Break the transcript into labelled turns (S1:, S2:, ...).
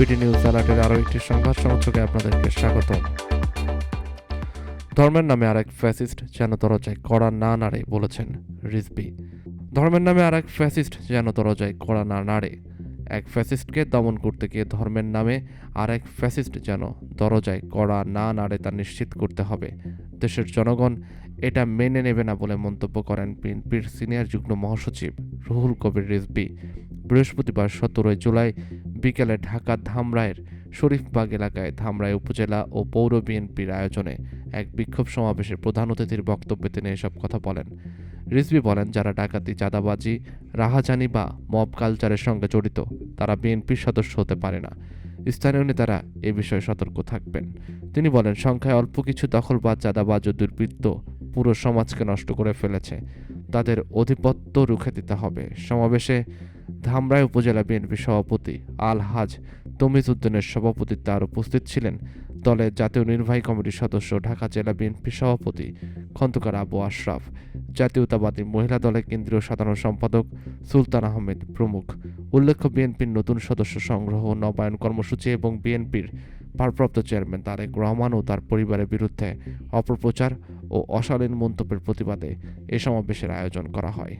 S1: BD news অ্যালার্টের আরও একটি সংবাদ সংযোগে আপনাদেরকে স্বাগত ধর্মের নামে আরেক ফ্যাসিস্ট যেন দরজায় কড়া না নাড়ে বলেছেন রিজবি ধর্মের নামে আরেক ফ্যাসিস্ট যেন দরজায় কড়া না নাড়ে। এক ফ্যাসিস্টকে দমন করতে গিয়ে ধর্মের নামে আরেক ফ্যাসিস্ট যেন দরজায় কড়া না নাড়ে তা নিশ্চিত করতে হবে। দেশের জনগণ এটা মেনে নেবে না বলে মন্তব্য করেন বিএনপির সিনিয়র যুগ্ম মহাসচিব রুহুল কবির রিজবি বৃহস্পতিবার সতেরোই জুলাই বিকেলে ঢাকা ধামরায়ের শরীফবাগ এলাকায় ধামরাই উপজেলা ও পৌর বিএনপির আয়োজনে এক বিক্ষোভ সমাবেশে প্রধান অতিথির বক্তব্যে তিনি এসব কথা বলেন। রিজভি বলেন, যারা ডাকাতি, চাঁদাবাজি, রাহাজানি বা মব কালচারের সঙ্গে জড়িত, তারা বিএনপির সদস্য হতে পারে না। স্থানীয় নেতারা এ বিষয়ে সতর্ক থাকবেন। তিনি বলেন, সংখ্যায় অল্প কিছু দখলবাজ, চাঁদাবাজ ও দুর্বৃত্ত পুরো সমাজকে নষ্ট করে ফেলেছে। তাদের অধিপত্য রুখে দিতে হবে। সমাবেশে ধামরাই উপজেলা বিএনপি সভাপতি আল হাজ তমিজ উদ্দিনের সভাপতিত্বে আর উপস্থিত ছিলেন দলের জাতীয় নির্বাহী কমিটির সদস্য ঢাকা জেলা বিএনপি সভাপতি খন্দকার আবু আশরাফ, জাতীয়তাবাদী মহিলা দলের কেন্দ্রীয় সাধারণ সম্পাদক সুলতান আহমেদ প্রমুখ। উল্লেখ্য, বিএনপির নতুন সদস্য সংগ্রহ নবায়ন কর্মসূচি এবং বিএনপির ভারপ্রাপ্ত চেয়ারম্যান তারেক রহমান ও তার পরিবারের বিরুদ্ধে অপপ্রচার ও অশালীন মন্তব্যের প্রতিবাদে এ সমাবেশের আয়োজন করা হয়।